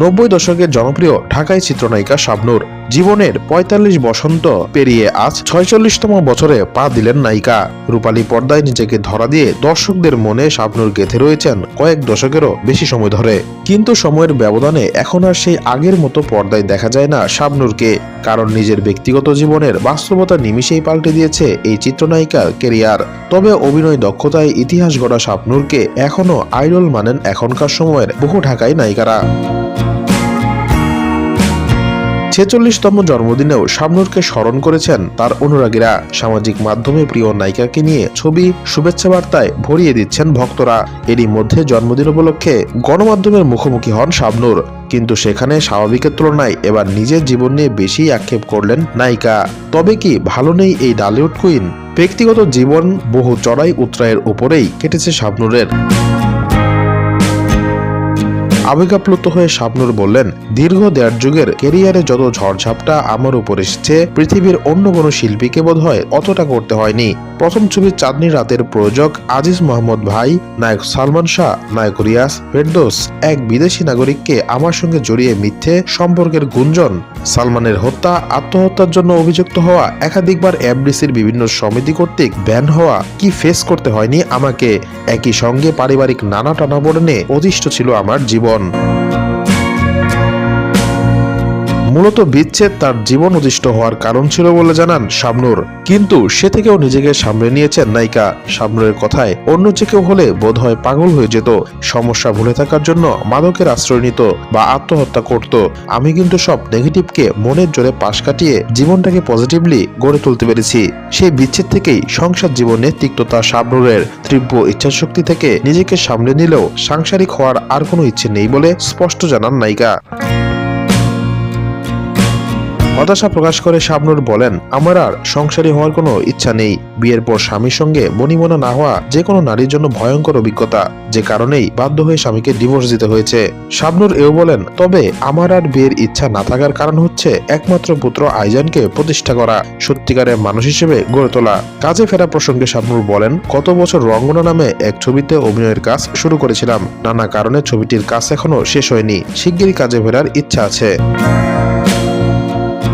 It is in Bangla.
নব্বই দশকের জনপ্রিয় ঢাকাই চিত্রনায়িকা শাবনূর জীবনের পঁয়তাল্লিশ বসন্ত পেরিয়ে আজ ছয়চল্লিশতম বছরে পা দিলেন নায়িকা। রূপালী পর্দায় নিজেকে ধরা দিয়ে দর্শকদের মনে শাবনূর গেঁথে রয়েছেন কয়েক দশকেরও বেশি সময় ধরে। কিন্তু সময়ের ব্যবধানে এখন আর সেই আগের মতো পর্দায় দেখা যায় না শাবনূরকে। কারণ নিজের ব্যক্তিগত জীবনের বাস্তবতা নিমিষেই পাল্টে দিয়েছে এই চিত্রনায়িকার কেরিয়ার। তবে অভিনয় দক্ষতায় ইতিহাস গড়া শাবনূরকে এখনও আইডল মানেন এখনকার সময়ের বহু ঢাকাই নায়িকারা। ছেচল্লিশতম জন্মদিনেও শাবনূরকে স্মরণ করেছেন তার অনুরাগীরা। সামাজিক মাধ্যমে প্রিয় নায়িকাকে নিয়ে ছবি শুভেচ্ছা বার্তায় ভরিয়ে দিচ্ছেন ভক্তরা। এরই মধ্যে জন্মদিন উপলক্ষে গণমাধ্যমের মুখোমুখি হন শাবনূর কিন্তু সেখানে স্বাভাবিকের তুলনায় এবার নিজের জীবন নিয়ে বেশি আক্ষেপ করলেন নায়িকা। তবে কি ভালো নেই এই ডালিউড কুইন? ব্যক্তিগত জীবন বহু চড়াই উত্তরায়ের উপরেই কেটেছে শাবনূরের আবেগাপ্লুত হয়ে শাবনুর বললেন, দীর্ঘ দেড় যুগের কেরিয়ারে যত ঝড়ঝাপটা আমার উপর এসেছে, পৃথিবীর অন্য কোনো শিল্পীকে বোধ হয় অতটা করতে হয়নি। প্রথম ছবি চাঁদনি রাতের প্রযোজক আজিজ মোহাম্মদ ভাই, নায়ক সালমান শাহ, নায়ক রিয়াস ফেরদোস, এক বিদেশি নাগরিককে আমার সঙ্গে জড়িয়ে মিথ্যে সম্পর্কের গুঞ্জন, সালমানের হত্যা, আত্মহত্যার জন্য অভিযুক্ত হওয়া, একাধিকবার এফডিসির বিভিন্ন সমিতি কর্তৃক ব্যান হওয়া, কি ফেস করতে হয়নি আমাকে? একই সঙ্গে পারিবারিক নানা টানাপোড়েনে অধিষ্ঠ ছিল আমার জীবন। মূলত বিচ্ছেদ তার জীবন অধিষ্ঠ হওয়ার কারণ ছিল বলে জানান শাবনুর। কিন্তু সে থেকেও নিজেকে সামলে নিয়েছেন নায়িকা। শাবনুরের কথায় অন্য যে কেউ হলে বোধ হয় পাগল হয়ে যেত। সমস্যা ভুলে থাকার জন্য মাদকের আশ্রয় নিত বা আত্মহত্যা করত। আমি কিন্তু সব নেগেটিভকে মনের জোরে পাশ কাটিয়ে জীবনটাকে পজিটিভলি গড়ে তুলতে পেরেছি। সেই বিচ্ছেদ থেকেই সংসার জীবনে তিক্ততা শাবনুরের তীব্র ইচ্ছাশক্তি থেকে নিজেকে সামলে নিলেও সাংসারিক হওয়ার আর কোনো ইচ্ছে নেই বলে স্পষ্ট জানান নায়িকা। হতাশা প্রকাশ করে শাবনুর বলেন, আমার আর সংসারী হওয়ার কোনো ইচ্ছা নেই। বিয়ের পর স্বামীর সঙ্গে বনিমনা না হওয়া যে কোনো নারীর জন্য ভয়ঙ্কর অভিজ্ঞতা, যে কারণেই বাধ্য হয়ে স্বামীকে ডিভোর্স দিতে হয়েছে। শাবনুর এও বলেন, তবে আমার আর বিয়ের ইচ্ছা না থাকার কারণ হচ্ছে একমাত্র পুত্র আইজানকে প্রতিষ্ঠা করা, সত্যিকারের মানুষ হিসেবে গড়ে তোলা। কাজে ফেরা প্রসঙ্গে শাবনুর বলেন কত বছর রঙ্গনা নামে এক ছবিতে অভিনয়ের কাজ শুরু করেছিলাম। নানা কারণে ছবিটির কাজ এখনও শেষ হয়নি। শিগগিরই কাজে ফেরার ইচ্ছা আছে।